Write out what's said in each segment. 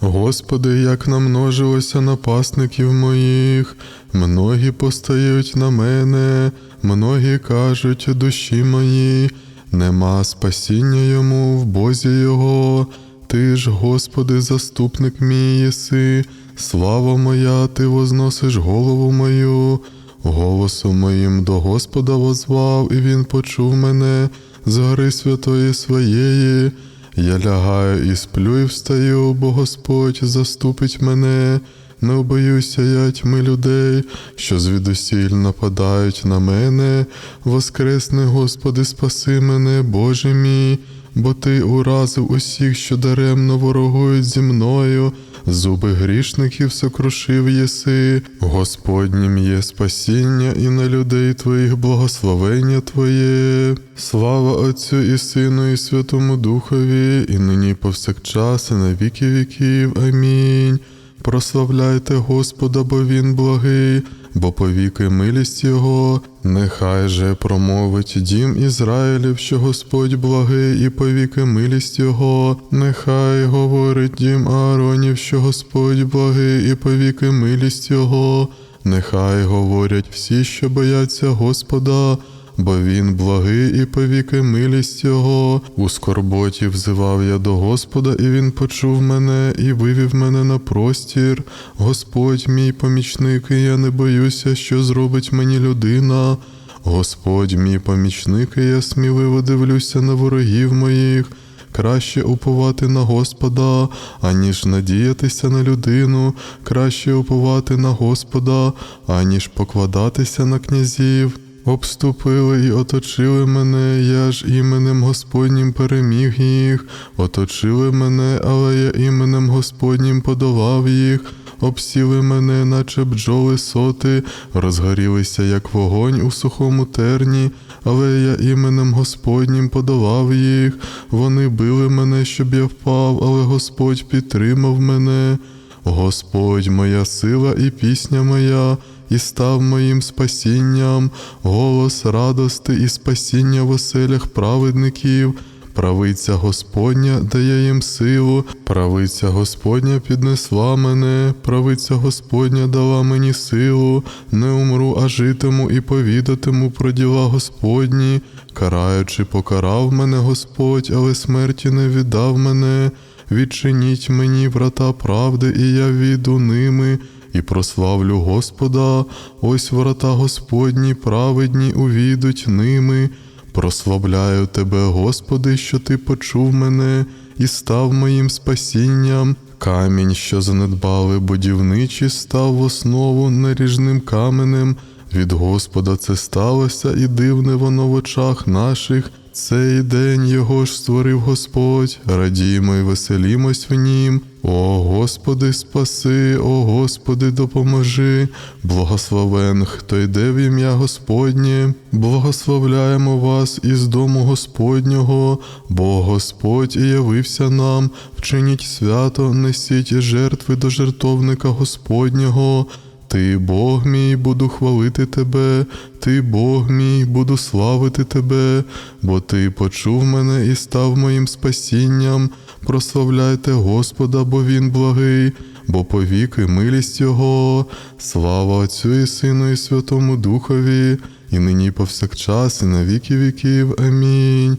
Господи, як намножилося напасників моїх, многі постають на мене, многі кажуть душі мої, нема спасіння йому в Бозі Його. Ти ж, Господи, заступник мій єси, слава моя, Ти возносиш голову мою, голосом моїм до Господа возвав, і Він почув мене з гори святої своєї. Я лягаю і сплю, і встаю, бо Господь заступить мене. Не боюся я тьми людей, що звідусіль нападають на мене. Воскресне, Господи, спаси мене, Боже мій, бо Ти уразив усіх, що даремно ворогують зі мною. Зуби грішників сокрушив єси, Господнім є спасіння і на людей Твоїх благословення Твоє. Слава Отцю і Сину, і Святому Духові, і нині повсякчас, і на віки віків. Амінь. Прославляйте Господа, бо Він благий, бо повіки милість Його, нехай же промовить дім Ізраїлів, що Господь благий, і повіки милість Його, нехай говорить дім Ааронів, що Господь благий, і повіки милість Його, нехай говорять всі, що бояться Господа. Бо він благий і повіки милість Його. У скорботі взивав я до Господа, і Він почув мене і вивів мене на простір. Господь мій помічник, і я не боюся, що зробить мені людина. Господь мій помічник, і я сміливо дивлюся на ворогів моїх. Краще уповати на Господа, аніж надіятися на людину, краще уповати на Господа, аніж покладатися на князів. Обступили і оточили мене, я ж іменем Господнім переміг їх, оточили мене, але я іменем Господнім подолав їх, обсіли мене, наче бджоли соти, розгорілися, як вогонь у сухому терні, але я іменем Господнім подолав їх. Вони били мене, щоб я впав, але Господь підтримав мене. Господь моя сила і пісня моя, і став моїм спасінням, голос радости і спасіння в оселях праведників. Правиця Господня дає їм силу, правиця Господня піднесла мене, правиця Господня дала мені силу, не умру, а житиму і повідатиму про діла Господні, караючи, покарав мене Господь, але смерті не віддав мене. Відчиніть мені врата правди, і я війду ними, і прославлю Господа, ось врата Господні, праведні увійдуть ними. Прославляю Тебе, Господи, що Ти почув мене і став моїм спасінням. Камінь, що занедбали будівничі, став в основу наріжним каменем. Від Господа це сталося, і дивне воно в очах наших. Цей день його ж створив Господь, радімо й веселімось в нім. О Господи, спаси, о Господи, допоможи. Благословен, хто йде в ім'я Господнє, благословляємо вас із дому Господнього, бо Господь явився нам, вчиніть свято, несіть жертви до жертовника Господнього. Ти, Бог мій, буду хвалити тебе, ти, Бог мій, буду славити тебе, бо ти почув мене і став моїм спасінням. Прославляйте Господа, бо Він благий, бо повіки милість Його. Слава Отцю і Сину, і Святому Духові, і нині повсякчас, і на віки віків. Амінь.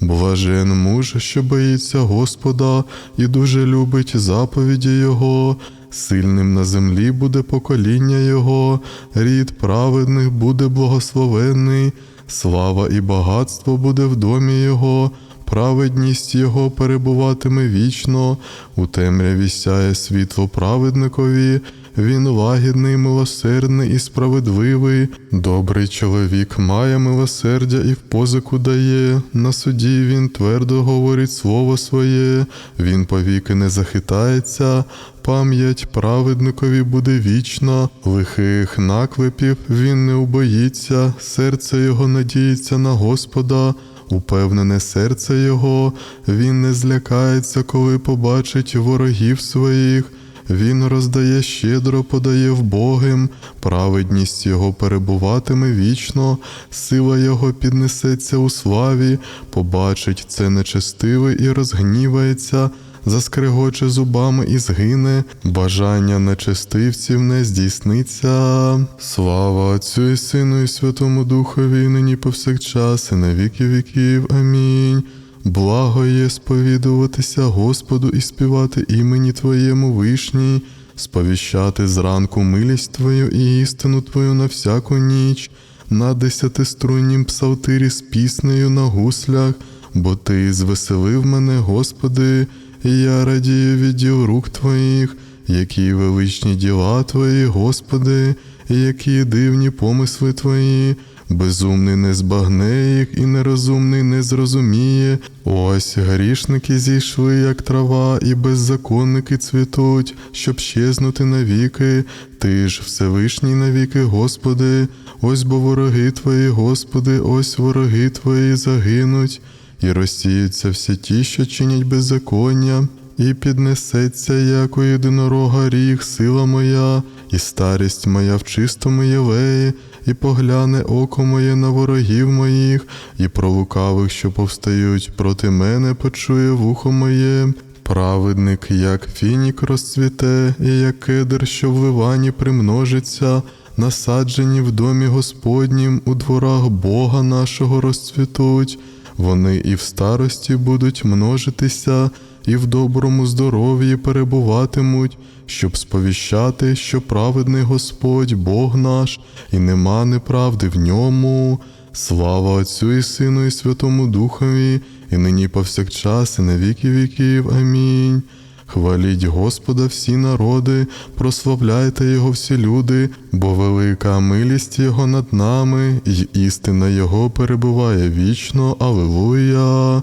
Блажен муж, що боїться Господа і дуже любить заповіді Його. Сильним на землі буде покоління Його, рід праведних буде благословений, слава і багатство буде в домі Його, праведність Його перебуватиме вічно, у темряві сяє світло праведникові, він лагідний, милосердний і справедливий. Добрий чоловік має милосердя і в позику дає. На суді він твердо говорить слово своє, він повіки не захитається. Пам'ять праведникові буде вічна, лихих наклепів він не убоїться, серце його надіється на Господа, упевнене серце його, він не злякається, коли побачить ворогів своїх. Він роздає щедро, подає вбогим, праведність його перебуватиме вічно, сила його піднесеться у славі, побачить це нечестивий і розгнівається, заскрегоче зубами і згине, бажання нечестивців не здійсниться. Слава Отцю і Сину і Святому Духові, нині повсякчас, і на віки віків. Амінь. Благо є сповідуватися Господу і співати імені Твоєму вишній, сповіщати зранку милість Твою і істину Твою на всяку ніч, на десятиструннім псалтирі з піснею на гуслях, бо Ти звеселив мене, Господи, і я радію від діл рук Твоїх, які величні діла Твої, Господи, які дивні помисли Твої. Безумний не збагне їх і нерозумний не зрозуміє. Ось грішники зійшли, як трава, і беззаконники цвітуть, щоб щезнути навіки. Ти ж Всевишній навіки, Господи, ось бо вороги Твої, Господи, ось вороги Твої загинуть, і розсіються всі ті, що чинять беззаконня. І піднесеться, як у єдинорога ріг, сила моя, і старість моя в чистому єлеї, і погляне око моє на ворогів моїх, і про лукавих, що повстають проти мене, почує вухо моє. Праведник, як фінік розцвіте, і як кедр, що в ливані примножиться, насаджені в домі Господнім, у дворах Бога нашого розцвітуть. Вони і в старості будуть множитися, і в доброму здоров'ї перебуватимуть, щоб сповіщати, що праведний Господь, Бог наш, і нема неправди в ньому. Слава Отцю і Сину, і Святому Духові, і нині повсякчас, і на віки віків. Амінь. Хваліть Господа всі народи, прославляйте Його всі люди, бо велика милість Його над нами, і істина Його перебуває вічно. Алилуя.